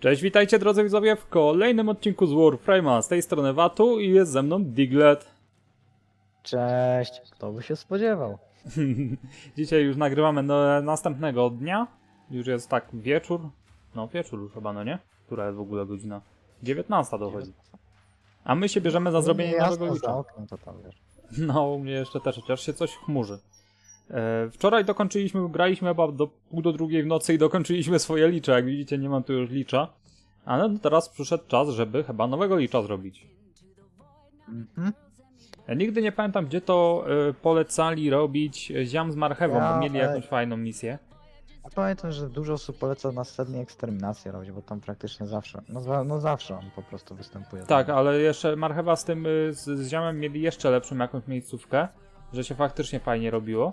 Cześć, witajcie drodzy widzowie w kolejnym odcinku z Warframe'a. Z tej strony Watu i jest ze mną Diglet. Cześć, kto by się spodziewał? Dzisiaj już nagrywamy no, następnego dnia. Już jest tak wieczór. No wieczór już chyba, no nie? Która jest w ogóle godzina? 19 dochodzi. A my się bierzemy za zrobienie Nie, nowego wiesz. No, u mnie jeszcze też, chociaż się coś chmurzy. E, wczoraj dokończyliśmy, graliśmy chyba do pół do drugiej w nocy i dokończyliśmy swoje licze. Jak widzicie, nie mam tu już licza. Ale no teraz przyszedł czas, żeby chyba nowego licza zrobić. Mhm. Ja nigdy nie pamiętam, gdzie to e, polecali robić ziam z marchewą, Ja, bo mieli ej. jakąś fajną misję. A pamiętam, że dużo osób poleca na sednie eksterminację robić, bo tam praktycznie zawsze, no, za- no zawsze on po prostu występuje. Tak, ale jeszcze marchewa z tym, y, z, z ziamem mieli jeszcze lepszą jakąś miejscówkę, że się faktycznie fajnie robiło.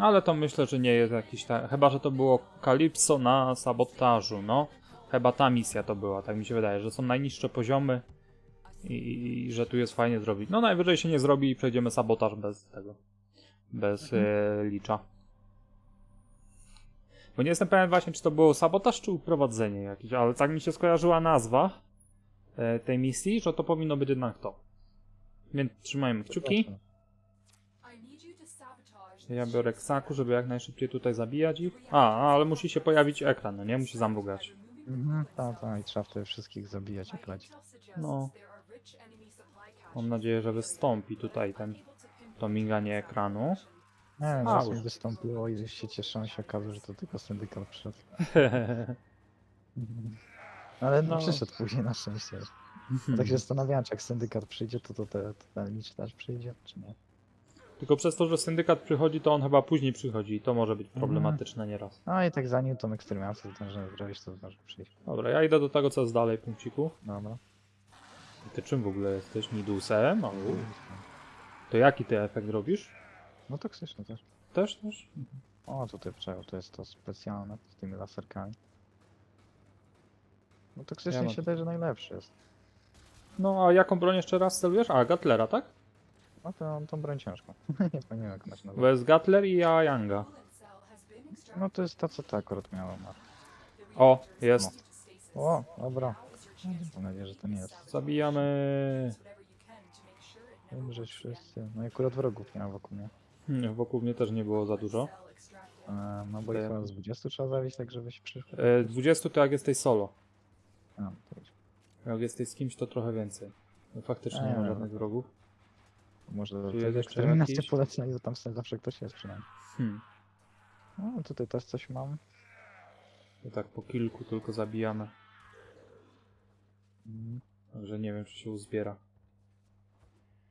Ale to myślę, że nie jest jakiś ta... Chyba, że to było Kalipso na sabotażu, no. Chyba ta misja to była, tak mi się wydaje, że są najniższe poziomy i, i że tu jest fajnie zrobić. No najwyżej się nie zrobi i przejdziemy sabotaż bez tego, bez e, licza. Bo nie jestem pewien właśnie, czy to było sabotaż, czy uprowadzenie jakieś, ale tak mi się skojarzyła nazwa e, tej misji, że to powinno być jednak to. Więc trzymajmy kciuki. Ja biorę ksaku, żeby jak najszybciej tutaj zabijać ich. A, ale musi się pojawić ekran, no nie? Musi zamrugać. Mhm, tak, tak, i trzeba wtedy wszystkich zabijać jak leci. No. Mam nadzieję, że wystąpi tutaj ten, to miganie ekranu. Nie A, już. wystąpiło i się cieszą się okaże, że to tylko syndykat przyszedł. Ale no. No. przyszedł później na szczęście. Tak się zastanawiałem, czy jak syndykat przyjdzie, to, to, te, to ten licz też przyjdzie, czy nie. Tylko przez to, że syndykat przychodzi, to on chyba później przychodzi i to może być problematyczne nieraz. No i tak zanim tą eksterminację zdążymy zrobić, to zdąży przyjść. Dobra, ja idę do tego, co jest dalej, punkciku. Dobra. Ty czym w ogóle jesteś? Nidusem? O, To jaki ty efekt robisz? No toksyczny też. Też, też? O, tutaj czego, to jest to specjalne z tymi laserkami. No toksyczny Ja mam- się daje, że najlepszy jest. No, a jaką broń jeszcze raz celujesz? A, Gatlera, tak? No to tą broń ciężko. nie pamiętam jak Bo nazywa. jest Gatler i Ayanga. No to jest ta, co ta akurat miała. ma. O, jest. O, dobra. Mam nadzieję, że to nie jest. Zabijamy. Umrzeć wszyscy. No i akurat wrogów nie ma wokół mnie. Hmm, wokół mnie też nie było za dużo. E, no bo To ich ja- chyba z 20 trzeba zabić, tak żebyś przyszło. E, 20 to jak jesteś solo. A, to już. Jak jesteś z kimś, to trochę więcej. No, faktycznie nie ma Eee. żadnych wrogów. Może Tu jest jeszcze eksterminację jakiś? polecenia, bo tam sobie zawsze ktoś jest przynajmniej. Hmm. No tutaj też coś mam. I tak po kilku tylko zabijamy. Mm. Także nie wiem, czy się uzbiera.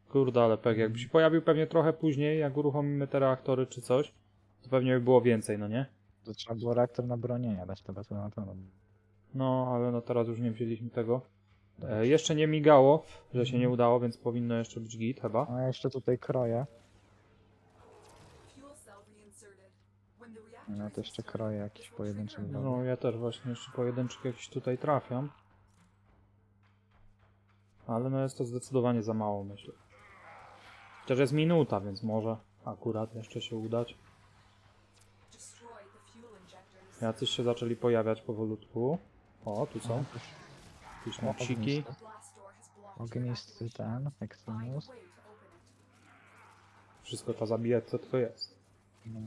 Kurde, ale pek, jakby się pojawił pewnie trochę później, jak uruchomimy te reaktory czy coś, to pewnie by było więcej, no nie? To trzeba było reaktor na bronienie dać, to to na pewno. No, ale no teraz już nie wzięliśmy tego. E, jeszcze nie migało, że się nie udało, więc powinno jeszcze być git chyba. A ja jeszcze tutaj kroję. No to jeszcze kroję jakiś pojedynczy. No, ja też właśnie jeszcze pojedynczych jakiś tutaj trafiam. Ale no jest to zdecydowanie za mało, myślę. Chociaż jest minuta, więc może akurat jeszcze się udać. Jacyś się zaczęli pojawiać powolutku. O, tu są jakieś O, nociki. ognisty. Ten, Eximus. Wszystko trzeba zabijać, co tylko jest. No.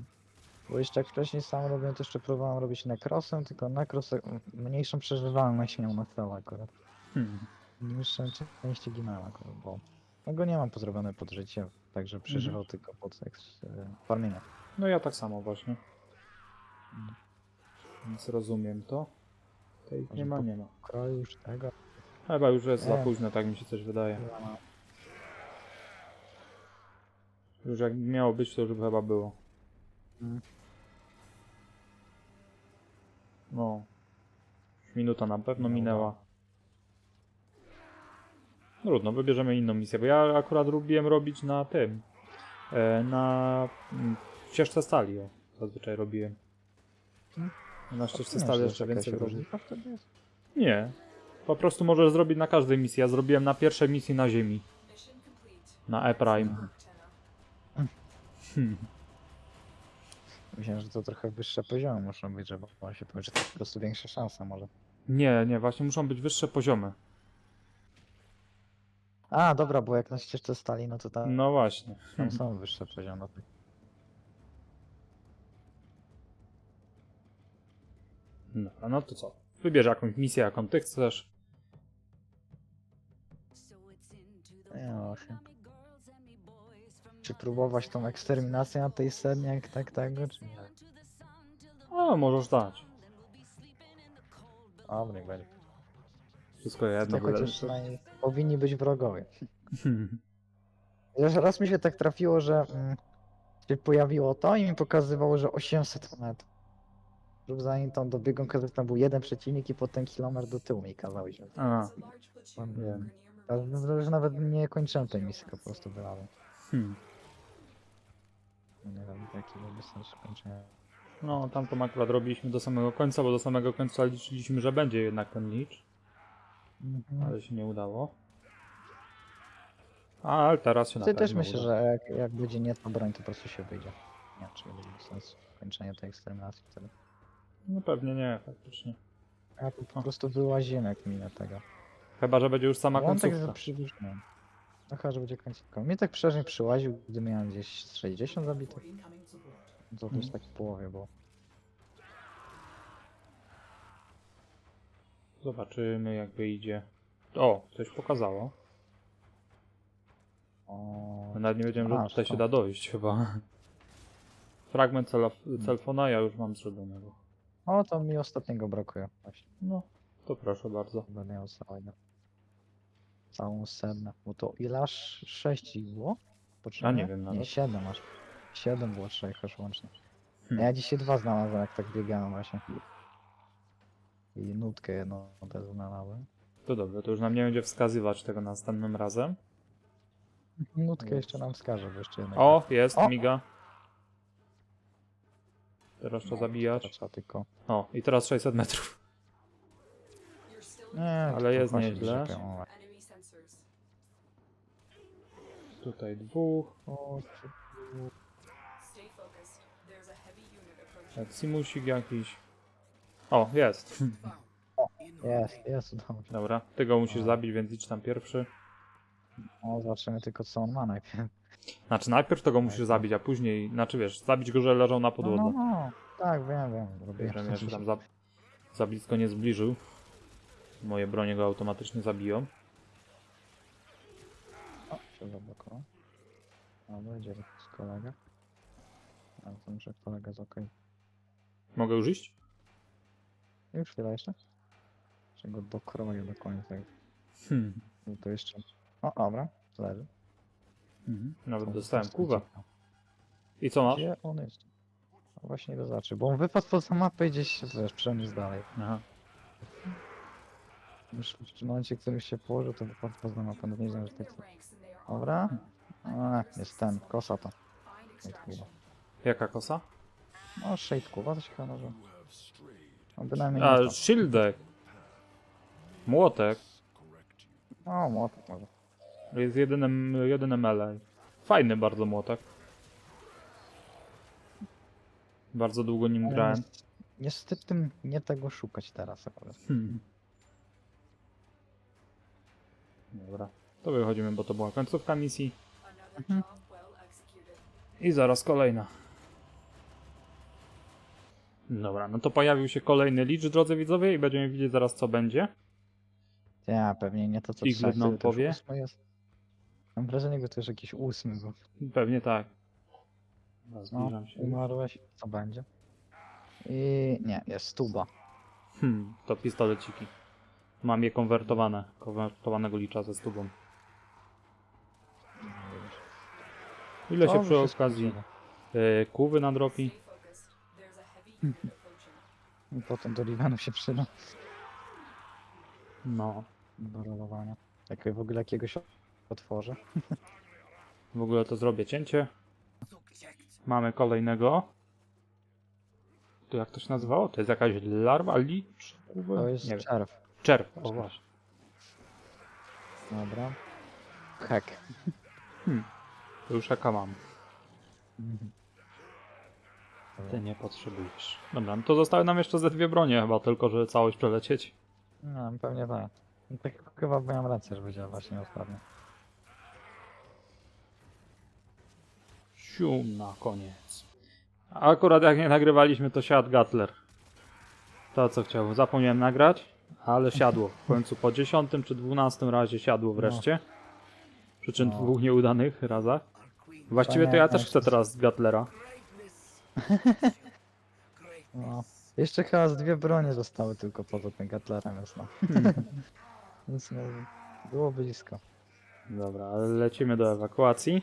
Bo jeszcze jak wcześniej sam robiłem, to jeszcze próbowałem robić nekrosem, tylko nekros e, mniejszą przeżywalność miał na całe akurat. Hmm. Niższą częściej ginęła akurat, bo no go nie mam pozrobione pod życie, także przeżywał tylko pod eks, e, farmienie. No ja tak samo właśnie. Więc rozumiem to. Tej nie ma, nie ma. Już tego. Chyba już jest za Nie. późno, tak mi się coś wydaje. Już jak miało być, to już by chyba było. Mm. No. Minuta na pewno No, minęła. Trudno, wybierzemy inną misję, bo ja akurat lubiłem robić na tym. E, na mm, ścieżce stali, o. Zazwyczaj robiłem. Na ścieżce stali jeszcze więcej jest. Nie. Po prostu możesz zrobić na każdej misji. Ja zrobiłem na pierwszej misji na Ziemi. Na E-Prime. Hmm. Myślałem, że to trochę wyższe poziomy muszą być, żeby się powiedzieć, że to po prostu większa szansa może. Nie, nie, właśnie muszą być wyższe poziomy. A, dobra, bo jak na ścieżce stali, no to tam, No właśnie. tam są wyższe poziomy. Dobra, no to co? Wybierz jakąś misję, jaką ty chcesz. Nie, właśnie. Czy próbować tą eksterminację na tej scenie, jak tak tego, czy nie? O, możesz dać. Dobra, niech będzie. Wszystko jedno. To chociaż przynajmniej powinni być wrogowie. Już raz mi się tak trafiło, że mm, się pojawiło to i mi pokazywało, że 800 metrów. Lub zanim tam dobiegłem, kazał, tam był jeden przeciwnik i potem kilometr do tyłu mi kazał iść. A, Wiem. Ale no, już nawet nie kończyłem tej misji, po prostu wylałem. hmm. Nie wiem, jaki byłby sens kończenia. No, tamtą akurat robiliśmy do samego końca, bo do samego końca liczyliśmy, że będzie jednak ten licz, Mhm. ale się nie udało. Ale teraz się na Ty pewno też myślę, uda. że jak, jak będzie nie ta broń, to po prostu się wyjdzie. Nie wiem, czy będzie sens kończenie tej eksterminacji wtedy. No pewnie nie, faktycznie. A tu po prostu wyłazimy, jak minę tego. Chyba, że będzie już sama On tak końcówka. przybliżyłem. Chyba, że będzie końcówka. Mnie tak przeważnie przyłaził, gdy miałem gdzieś 60 zabitych. To Mhm. też tak w połowie było. Zobaczymy jak wyjdzie. O, coś pokazało. O, Nawet nie wiedziałem, że A, tutaj to. się da dojść chyba. Fragment celaf- celfona ja już mam zrobionego. O, to mi ostatniego brakuje. Właśnie, No, to proszę bardzo. będę miał całego. Całą sednę. Bo to ile aż 6 ich było? A nie wiem Nie, nawet. 7 aż. 7 było trzech aż łącznie. Hmm. Ja dzisiaj dwa znalazłem, jak tak biegałem właśnie. I nutkę jedną też znalazłem. To dobrze, to już nam nie będzie wskazywać tego następnym razem. Nutkę jeszcze nam wskaże, bo jeszcze jednego. O, jest, O! miga. Teraz trzeba zabijać. Trzeba tylko. O, i teraz 600 metrów. Nie, Ale jest nieźle. Tutaj dwóch. o. Tak, simusik jakiś. O, jest. Jest, jest, dobrze. Dobra, ty go musisz zabić, więc idź tam pierwszy. O, zobaczymy tylko co on ma najpierw. Znaczy najpierw to go musisz zabić, a później, znaczy wiesz, zabić go, że leżał na No, no, podłodze. no. Tak, wiem, wiem. Robię Żebym jeszcze tam za, za blisko nie zbliżył. Moje bronie go automatycznie zabiją. O, się zablokował. A, będzie z kolega. A, to muszę kolega z okej. Mogę już iść? Już chwilę jeszcze? Czy go dokroję do końca. Hmm. No to jeszcze... O, dobra, leży. Mhm. Nawet dostałem ciekawe. I co masz? Gdzie on jest? No właśnie go zobaczy, bo on wypadł poza mapę i gdzieś, wiesz, przeniósł dalej. Aha. Już w momencie, w którym się położył, to wypadł poza mapę, no nie znam, że tak... Dobra. A, jest ten, kosa to. Kuba. Jaka kosa? No, Shade Kuba to się chyba nazywa. No bynajmniej A, to. shieldek. Młotek. No, młotek może. Jest jedynym, jedynym melee. Fajny bardzo młotek. Bardzo długo nim grałem. niest- Niestety nie tego szukać teraz akurat. Hmm. Dobra, to wychodzimy, bo to była końcówka misji. Mhm. I zaraz kolejna. Dobra, no to pojawił się kolejny licz, drodzy widzowie, i będziemy widzieć zaraz co będzie. Ja, pewnie nie to co trzeba, nam powie. jest. Mam wrażenie, że to już jakiś ósmy był. Pewnie tak. Dobra, No, Zbliżam się. umarłeś, co będzie? I nie, jest stuba. Hmm, to pistoleciki. Mam je konwertowane. Konwertowanego licza ze stubą. Ile się przy wszystko okazji trzeba. yy, kuwy nadrobi? I potem do Livanu się przyda. No. Do rolowania. Jak w ogóle jakiegoś otworzę. W ogóle to zrobię cięcie. Mamy kolejnego. To jak to się nazywało? To jest jakaś larwa, licz? To jest Nie wiem. czerw. Czerw, o właśnie. Dobra. Hek. To już jaka mam. Mhm. Ty nie potrzebujesz. Dobra, no to zostały nam jeszcze ze dwie bronie chyba, tylko żeby całość przelecieć. No, pewnie tak. No, tak chyba miałem rację, że będzie właśnie ostatnio. Sium na koniec. Akurat jak nie nagrywaliśmy, to siadł Gatler. To co chciałem. Zapomniałem nagrać, ale siadło. W końcu po 10 czy 12 razie siadło wreszcie. Przy czym No. dwóch nieudanych razach. Właściwie to ja też chcę teraz Gatlera. No. Jeszcze chyba z dwie bronie zostały tylko poza tym Gatlerem jest no. Więc no, było blisko. Dobra, ale lecimy do ewakuacji.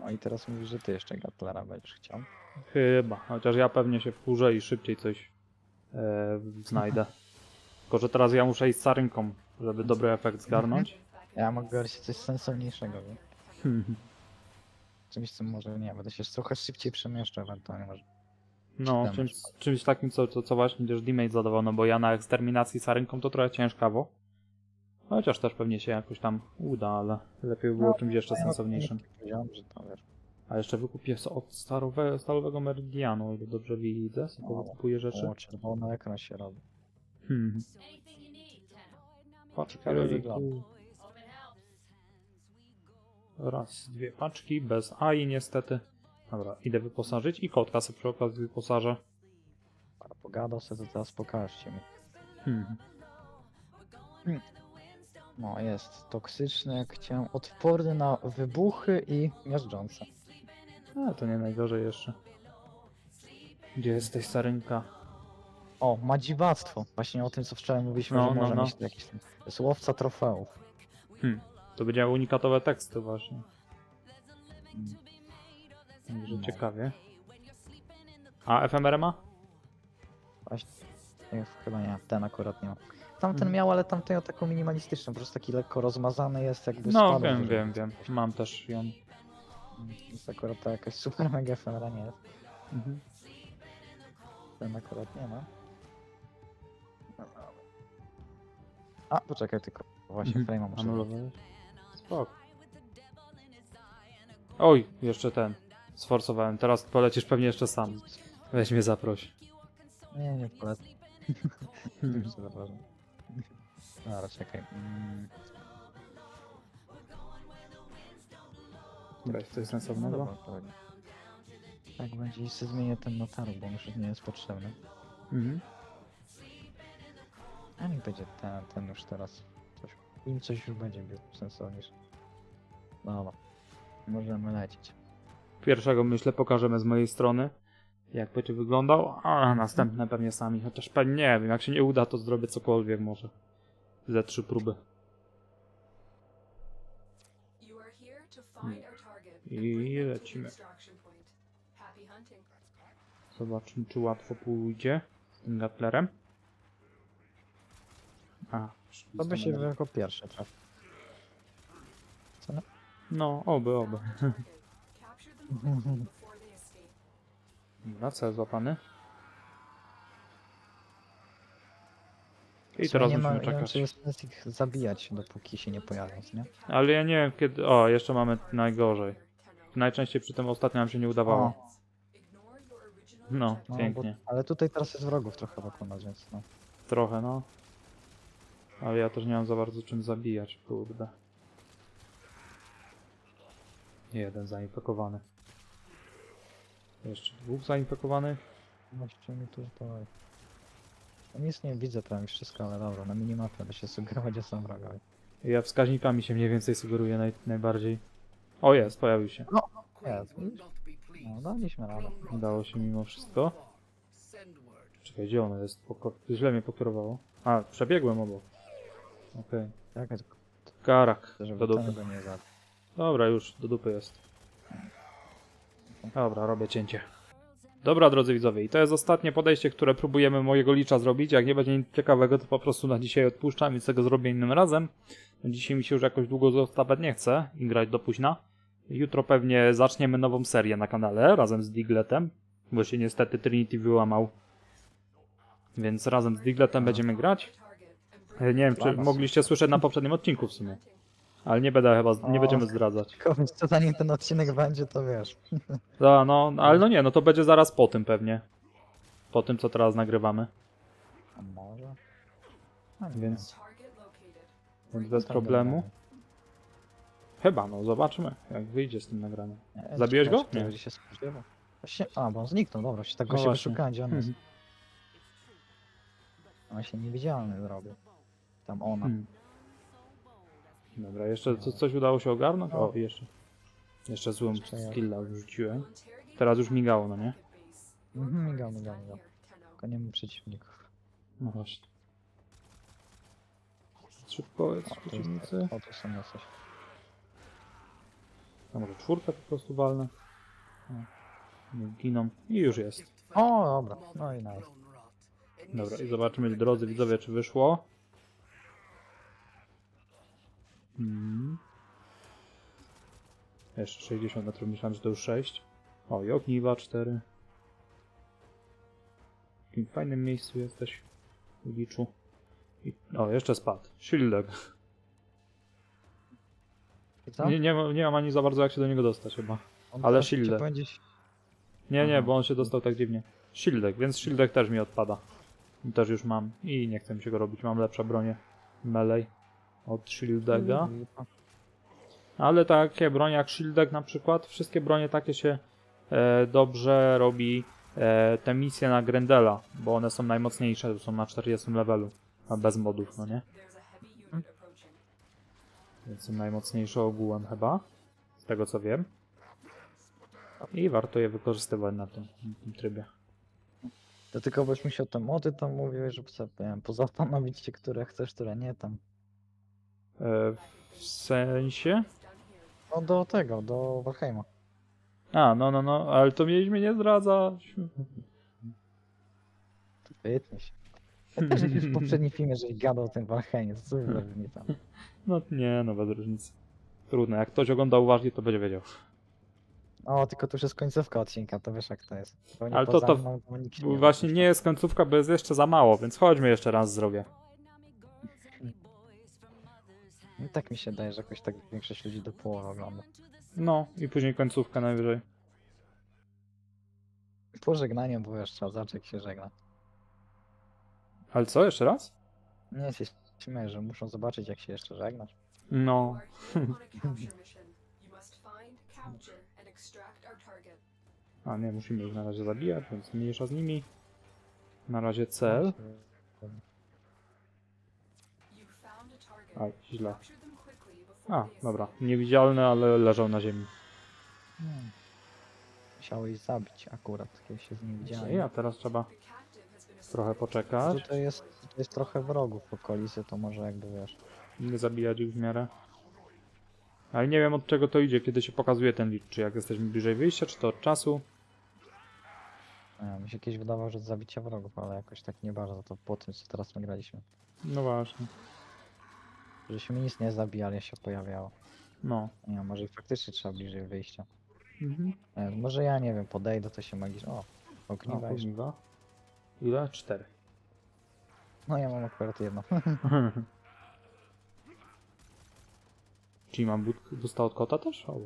No i teraz mówisz, że ty jeszcze Gatlera będziesz chciał. Chyba, chociaż ja pewnie się wkurzę i szybciej coś e, znajdę. Tylko, że teraz ja muszę iść z sarynką, żeby dobry efekt zgarnąć. Ja mogę się coś sensowniejszego, nie? Czymś, co może, nie będę się trochę szybciej przemieszczał ewentualnie może. No, czymś, czymś takim, co, co, co właśnie też Dimage zadawał, no bo ja na eksterminacji sarynką to trochę ciężkawo. Chociaż też pewnie się jakoś tam uda, ale lepiej by było No, czymś jeszcze sensowniejszym. A jeszcze wykupię od starowe, stalowego meridianu, ile dobrze widzę, sobie O, kupuję rzeczy. O, czerwony ekran się robi. Hmm. Wygląda. Raz, dwie paczki, bez AI niestety. Dobra, idę wyposażyć i kotka sobie przy okazji wyposażę. A pogadał sobie, to teraz pokażcie mi. Hmm. No, jest toksyczny, jak chciałem, odporny na wybuchy i miażdżące. A, to nie najgorzej jeszcze. Gdzie jesteś, Sarynka? O, ma dziwactwo. Właśnie o tym, co wczoraj mówiliśmy, No, że no, może no. mieć jakiś tam... To jest łowca trofeów. Hmm. To będzie unikatowe teksty właśnie. Mm. Także No. ciekawie. A FMR ma? Właśnie, nie, chyba nie, ten akurat nie ma. Tamten Mhm. miał, ale tamten miał taką minimalistyczną, po prostu taki lekko rozmazany jest, jakby No wiem, wiem, wiem. Mam też ją. Jest akurat to jakaś super mega efemera nie jest. Mhm. Ten akurat nie ma. A, poczekaj tylko. Właśnie Mhm. frame'a muszę. Spoko. Oj, jeszcze ten. Sforsowałem. Teraz polecisz pewnie jeszcze sam. Weź mnie zaproś. Nie, nie polecę. Już sobie zapraszam. Dobra, czekaj. Mm, Weź coś no sensownego. dobra, to. Tak będzie i sobie zmienię ten notaruk, bo już nie jest potrzebny. Mhm. A niech będzie ten, ten już teraz. Coś, Im coś już będzie bił sensowniejsze. Dobra. Możemy lecieć. Pierwszego myślę pokażemy z mojej strony. Jak będzie wyglądał, a następne pewnie sami. Chociaż pewnie nie wiem, jak się nie uda, to zrobię cokolwiek może. Ze trzy próby. I lecimy. Zobaczymy, czy łatwo pójdzie z tym gatlerem. A, To by się jako pierwsze trafi. Co? No, oby, oby. Dobra, cel złapany. I teraz nie, ma, musimy wiem, czekać. czy jest sens ich zabijać, dopóki się nie pojawią, nie? Ale ja nie wiem kiedy... O, jeszcze mamy najgorzej. Najczęściej przy tym ostatnim nam się nie udawało. O. No. No, pięknie. Bo, ale tutaj teraz jest wrogów trochę wokół nas, więc no. Trochę, no. Ale ja też nie mam za bardzo czym zabijać, kurde. Jeden zainfekowany. Jeszcze dwóch zainfekowanych. Właściwie mi tu to... Nic nie widzę prawie wszystko, ale dobra, na minimapie da się sugerować, że są wrogowie. Ja wskaźnikami się mniej więcej sugeruję naj, najbardziej. O jest, pojawił się. Jest, widzisz? No, daliśmy radę. Udało się mimo wszystko. Czekaj, gdzie ono jest? Poko źle mnie pokierowało. A, przebiegłem obok. Okej. Tak, tylko Karak, żeby do dupy. nie zabił. Dobra, już, do dupy jest. Dobra, robię cięcie. Dobra, drodzy widzowie, i to jest ostatnie podejście, które próbujemy mojego licza zrobić. Jak nie będzie nic ciekawego, to po prostu na dzisiaj odpuszczam i z tego zrobię innym razem. Dzisiaj mi się już jakoś długo zostawać nie chce i grać do późna. Jutro pewnie zaczniemy nową serię na kanale razem z Digletem, bo się niestety Trinity wyłamał. Więc razem z Digletem będziemy grać. E, Nie wiem, czy mogliście słyszeć na poprzednim odcinku w sumie. Ale nie będę chyba, nie O. będziemy zdradzać. Tylko co zanim ten odcinek będzie, to wiesz. Da, no, ale no nie, no to będzie zaraz po tym pewnie. Po tym, co teraz nagrywamy. A może? A, nie Więc, więc bez problemu. Chyba, no zobaczymy, jak wyjdzie z tym nagraniem. Nie, Zabiłeś go? czekaj, Nie. Gdzie się. Właśnie, a, bo on zniknął, dobra, się tak No go się właśnie. wyszukałem, gdzie on jest. Mhm. On się niewidzialny zrobił. Tam ona. Hmm. Dobra, jeszcze co, coś udało się ogarnąć? No. O, jeszcze. Jeszcze złym Jeszcze ja. skilla wrzuciłem. Teraz już migało, no nie? Mhm, migał, migał, migał. Tylko nie ma przeciwników. No właśnie. Szybko jest O, to jest, przeciwnicy. o, to są jacyś. A może czwórkę po prostu walnę. O, Nie giną. I już jest. O, dobra, no i nice. Dobra, i zobaczymy, drodzy widzowie, czy wyszło. Hmm. Jeszcze 60 metrów, myślałem, że to już 6. O, i ogniwa 4. W takim fajnym miejscu jesteś, Liczu. I... O, jeszcze spadł. Shieldek. Co? Nie, nie, ma- nie mam ani za bardzo jak się do niego dostać chyba. On ale. Będziesz... Nie, nie, Aha. bo on się dostał tak dziwnie. Shieldek, więc shieldek też mi odpada. Też już mam i nie chcę mi się go robić. Mam lepsze bronie melee od shieldega. Mhm. Ale takie bronie jak shieldek na przykład, wszystkie bronie takie się e, dobrze robi e, te misje na Grendela, bo one są najmocniejsze, to są na 40 levelu, a bez modów, no nie? Więc są najmocniejsze ogółem chyba, z tego co wiem. I warto je wykorzystywać na tym, na tym trybie. To tylko byś mi się o te mody tam mówiłeś, żeby sobie wiem, pozastanowić się, które chcesz, które nie tam. E, w sensie? No do tego, do Valheima. A, no, no, no, ale to mieliśmy nie zdradzać. Wytnij się. Ja też już w poprzednim filmie, żeś gadał o tym Valheimie, to co za różnica. No nie, no bez różnicy. Trudno, jak ktoś ogląda uważnie, to będzie wiedział. O, tylko to już jest końcówka odcinka, to wiesz jak to jest. Ale to- poza to mną nikt wie, Właśnie nie jest końcówka, bo jest jeszcze za mało, więc chodźmy jeszcze raz zrobię. I tak mi się daje, że jakoś tak większość ludzi do połowy ogląda. No i później końcówka najwyżej. Pożegnanie, bo wiesz, trzeba zacząć jak się żegna. Ale co, jeszcze raz? Nie się śmieję, że muszą zobaczyć jak się jeszcze żegnasz. No. Target. A nie, musimy ich na razie zabijać, więc mniejsza z nimi. Na razie cel. Aj, źle. A, dobra. Niewidzialny, ale leżał na ziemi. Hmm. Musiałeś zabić akurat, kiedy się z nim widziałem. I a teraz trzeba trochę poczekać. Tutaj jest, tutaj jest trochę wrogów w okolicy, to może jakby wiesz. Nie zabijać ich w miarę. Ale nie wiem od czego to idzie, kiedy się pokazuje ten licz. Czy jak jesteśmy bliżej wyjścia, czy to od czasu. Nie, mi się kiedyś wydawało, że zabicia wrogów, ale jakoś tak nie bardzo to po tym co teraz my graliśmy. No właśnie. Żeśmy nic nie zabijali, się pojawiało. No. Nie może i faktycznie trzeba bliżej wyjścia. Mhm. Wiem, może ja nie wiem, podejdę, to się magicznie. O, No, ogniwa jeszcze. ogniwa. Ile? Cztery. No ja mam akurat jedno. Czyli mam but busta od kota też? O.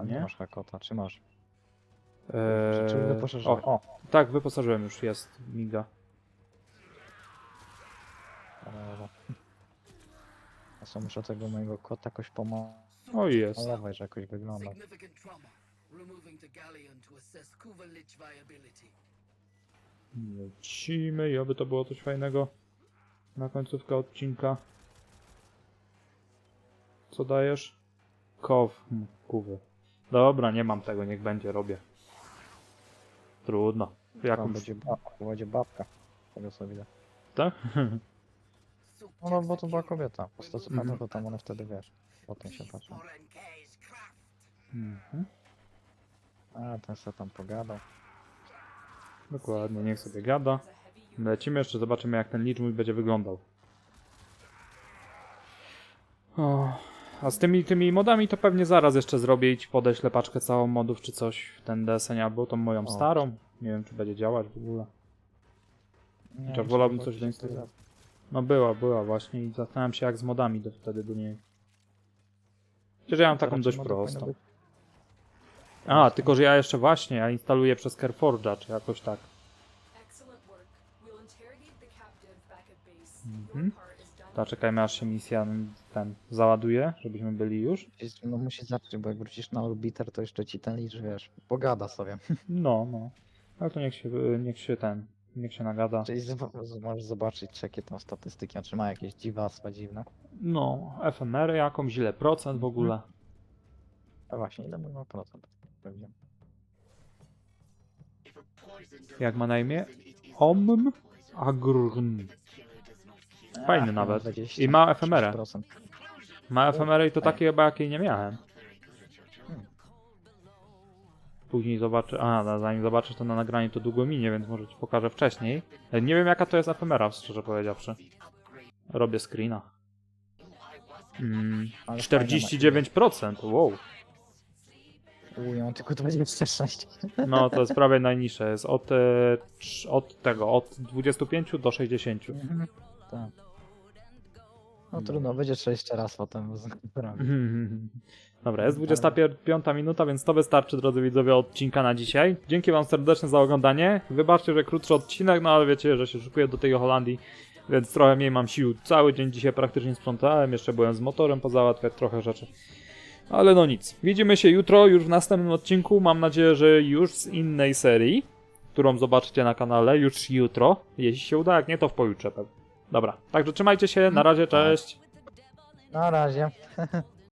A nie masz kota, czy masz? Eee, Czy wyposażyłeś? o, O, tak, wyposażyłem już, jest miga. dobra. A co muszę tego mojego kota jakoś pomalować, O, jest. że jakoś wygląda. Lecimy i oby to było coś fajnego na końcówkę odcinka. Co dajesz? Kow. Hmm, Kuwy. Dobra, nie mam tego, niech będzie, robię. Trudno. Jakąś... będzie, ba będzie babka. Tego co widzę. Tak? No, no bo to była kobieta. Po prostu Mhm. mhm. to tam one wtedy wiesz. Potem się patrzą. Mhm. A, ten se tam pogadał. Dokładnie, niech sobie gada. Lecimy jeszcze, zobaczymy jak ten licz mój będzie wyglądał. O, a z tymi, tymi modami to pewnie zaraz jeszcze zrobię i ci podeślę paczkę całą modów czy coś w ten deseń albo tą moją O. starą. Nie wiem czy będzie działać w ogóle. Nie, Chociaż wolałbym coś to zainstalować. No była, była właśnie i zastanawiam się jak z modami do, wtedy do niej. Przecież ja mam taką raczej dość mody powinny prostą. być- A, tylko że ja jeszcze właśnie, ja instaluję przez Careforge'a czy jakoś tak. Excellent work. We'll interrogate the captive back at base Mhm. To czekajmy aż się misja ten załaduje, żebyśmy byli już. Jest- No musi zacząć, bo jak wrócisz na orbiter, to jeszcze ci ten licz, wiesz, pogada sobie. No, no. Ale to niech się, niech się ten, niech się nagada. Czyli z- możesz zobaczyć, czy jakie tam statystyki, a czy ma jakieś dziwactwa dziwne. No, efemery jakąś, ile procent w ogóle. A właśnie, ile mój ma procent? Pewnie. Jak ma na imię? Om Agrn. Fajny nawet. 20, I ma efemerę. 6%. Ma efemery i to takie chyba jakiej nie miałem. Później zobaczę. A, no, zanim zobaczysz to na nagraniu, to długo minie, więc może ci pokażę wcześniej. E, Nie wiem jaka to jest efemera, szczerze powiedziawszy. Robię screena. Mm, Ale fajna 49%, wow. ma- U, ja mam tylko 26. No to jest prawie najniższe. Jest od, e, trz- od tego, od 25 do 60. Mhm, tak. No trudno, będzie trzeba jeszcze raz potem zrobić. Mhm. Dobra, jest 25 minuta, więc to wystarczy, drodzy widzowie, odcinka na dzisiaj. Dzięki wam serdecznie za oglądanie. Wybaczcie, że krótszy odcinek, no ale wiecie, że się szykuję do tej Holandii, więc trochę mniej mam sił. Cały dzień dzisiaj praktycznie sprzątałem, jeszcze byłem z motorem pozałatwiać trochę rzeczy. Ale no nic. Widzimy się jutro, już w następnym odcinku. Mam nadzieję, że już z innej serii, którą zobaczycie na kanale już jutro. Jeśli się uda, jak nie, to w pojutrze pewnie. Dobra, także trzymajcie się, na razie, cześć. Na razie.